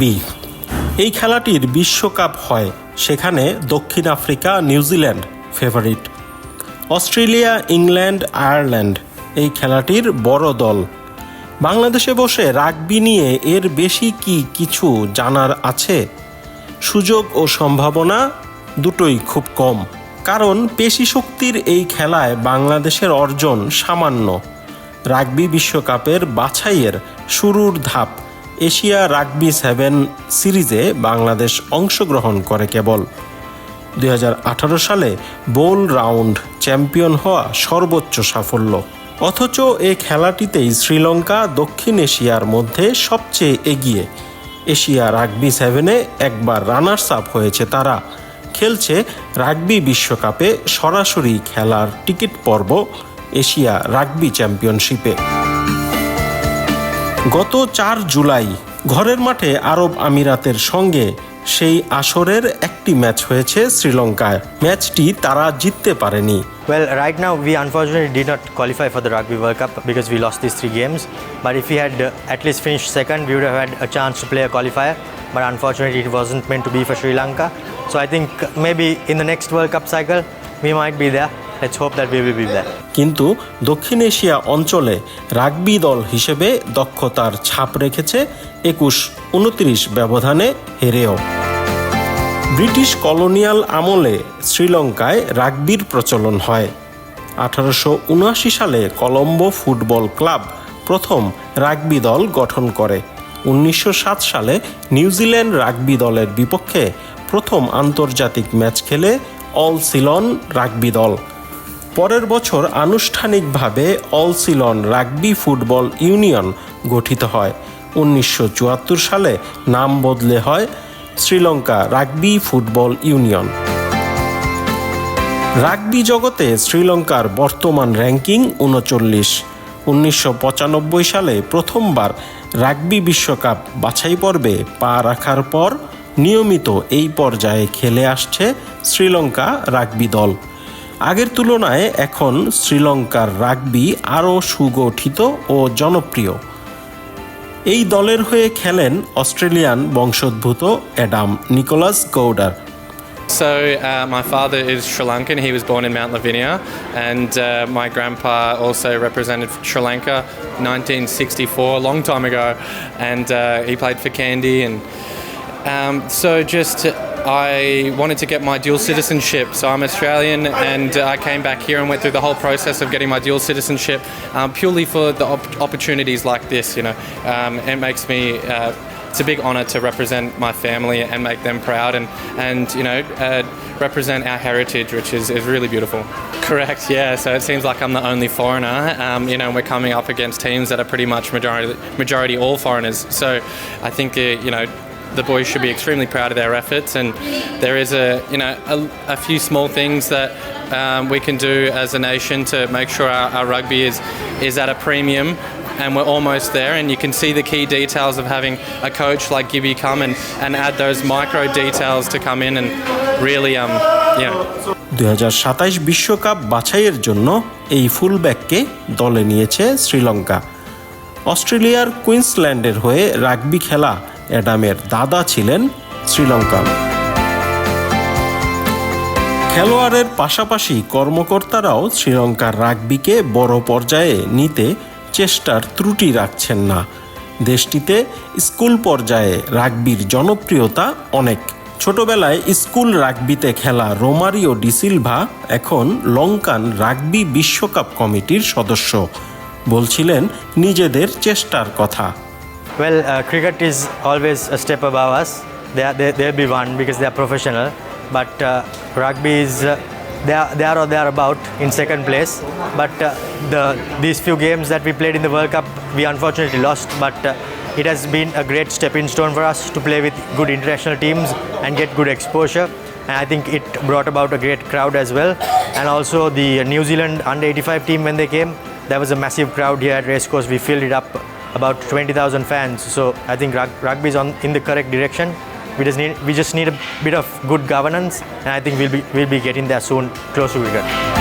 Rugby এই খেলাটির বিশ্বকাপ হয় সেখানে দক্ষিণ Africa New Zealand favourite Australia, England, Ireland এই খেলাটির বড় দল। বাংলাদেশে বসে রাগবি নিয়ে এর বেশি কি কিছু জানার আছে? সুযোগ ও সম্ভাবনা দুটোই খুব কম। কারণ পেশি শক্তির এই খেলায় বাংলাদেশের অর্জন সামান্য। রাগবি বিশ্বকাপের বাছাইয়ের শুরুর ধাপ এশিয়া রাগবি সেভেন সিরিজে বাংলাদেশ অংশগ্রহণ করে কেবল। দুই হাজার আঠারো সালে বোল রাউন্ড চ্যাম্পিয়ন হওয়া সর্বোচ্চ সাফল্য। অথচ এই খেলাটিতেই শ্রীলঙ্কা দক্ষিণ এশিয়ার মধ্যে সবচেয়ে এগিয়ে। এশিয়া রাগবি সেভেনে একবার রানার্স আপ হয়েছে তারা। খেলছে রাগবি বিশ্বকাপে সরাসরি খেলার টিকিট পর্ব এশিয়া রাগবি চ্যাম্পিয়নশিপে। গত চার জুলাই ঘরের মাঠে আরব আমিরাতের সঙ্গে সেই আসরের একটি ম্যাচ হয়েছে শ্রীলঙ্কায় ম্যাচটি তারা জিততে পারেনি Well, right now we unfortunately did not qualify for the Rugby World Cup because we lost these three games. But if we had uh, at least finished second, we would have had a chance to play a qualifier. But unfortunately, it wasn't meant to be for Sri Lanka. So I think maybe in the next World Cup cycle, we might be there. Let's hope that we will be. কিন্তু দক্ষিণ Asia অঞ্চলে rugby দল হিসেবে দক্ষতার ছাপ রেখেছে একুশ উনত্রিশ ব্যবধানে হেরেও। ব্রিটিশ কলোনিয়াল আমলে শ্রীলঙ্কায় রাগবির প্রচলন হয়। আঠারোশো উনআশি সালে কলম্বো ফুটবল ক্লাব প্রথম রাগবি দল গঠন করে। উনিশশো সাত সালে নিউজিল্যান্ড রাগবি দলের বিপক্ষে প্রথম আন্তর্জাতিক ম্যাচ খেলে অল সিলন রাগবি দল। পরের বছর আনুষ্ঠানিকভাবে all Ceylon rugby football union গঠিত হয়। উনিশশো চুয়াত্তর সালে নাম বদলে হয় Sri Lanka rugby football union. Rugby জগতে শ্রীলঙ্কার বর্তমান র্যাঙ্কিং উনচল্লিশ। উনিশশো সালে প্রথমবার রাগবি বিশ্বকাপ বাছাই পর্বে পা রাখার পর নিয়মিত এই পর্যায়ে খেলে আসছে শ্রীলঙ্কা রাগবি দল। আগের তুলনায় এখন শ্রীলঙ্কার রাগবি আরও সুগঠিত ও জনপ্রিয় এই দলের হয়ে খেলেন অস্ট্রেলিয়ান বংশোদ্ভূত অ্যাডাম নিকোলাস গৌডার So, uh, my father is Sri Lankan. He was born in Mount Lavinia, and uh, my grandpa also represented Sri Lanka 1964, a long time ago, and uh, he played for Candy. And um, so, just I wanted to get my dual citizenship. So, I'm Australian, and I came back here and went through the whole process of getting my dual citizenship um, purely for the op- opportunities like this. You know, um, it makes me. Uh, it's a big honour to represent my family and make them proud and, and you know, uh, represent our heritage, which is, is really beautiful. Correct, yeah. So it seems like I'm the only foreigner. Um, you know, we're coming up against teams that are pretty much majority, majority all foreigners. So I think, uh, you know, the boys should be extremely proud of their efforts, and there is a you know a, a few small things that um, we can do as a nation to make sure our, our rugby is is at a premium, and we're almost there. And you can see the key details of having a coach like Gibby come and, and add those micro details to come in and really um you know দুই বিশ্বকাপ বাছাইয়ের জন্য এই ফুলব্যাককে দলে নিয়েছে শ্রীলঙ্কা অস্ট্রেলিয়ার কুইন্সল্যান্ডের হয়ে rugby খেলা অ্যাডামের দাদা ছিলেন শ্রীলঙ্কা খেলোয়াড়ের পাশাপাশি কর্মকর্তারাও শ্রীলঙ্কার রাগবিকে বড় পর্যায়ে নিতে চেষ্টার ত্রুটি রাখছেন না। দেশটিতে স্কুল পর্যায়ে রাগবির জনপ্রিয়তা অনেক। ছোটবেলায় স্কুল রাগবিতে খেলা রোমারিও ডিসিলভা এখন লঙ্কান রাগবি বিশ্বকাপ কমিটির সদস্য। বলছিলেন, নিজেদের চেষ্টার কথা। Well, uh, cricket is always a step above us. They are, they, they'll be one because they are professional. But uh, rugby is uh, they are they are or they are about in second place. But uh, the these few games that we played in the World Cup, we unfortunately lost. But uh, it has been a great stepping stone for us to play with good international teams and get good exposure. And I think it brought about a great crowd as well. And also the New Zealand under 85 team when they came, there was a massive crowd here at Racecourse. We filled it up about 20,000 fans. So I think rug- rugby is on in the correct direction. We just need we just need a bit of good governance, and I think we'll be we'll be getting there soon, close to cricket.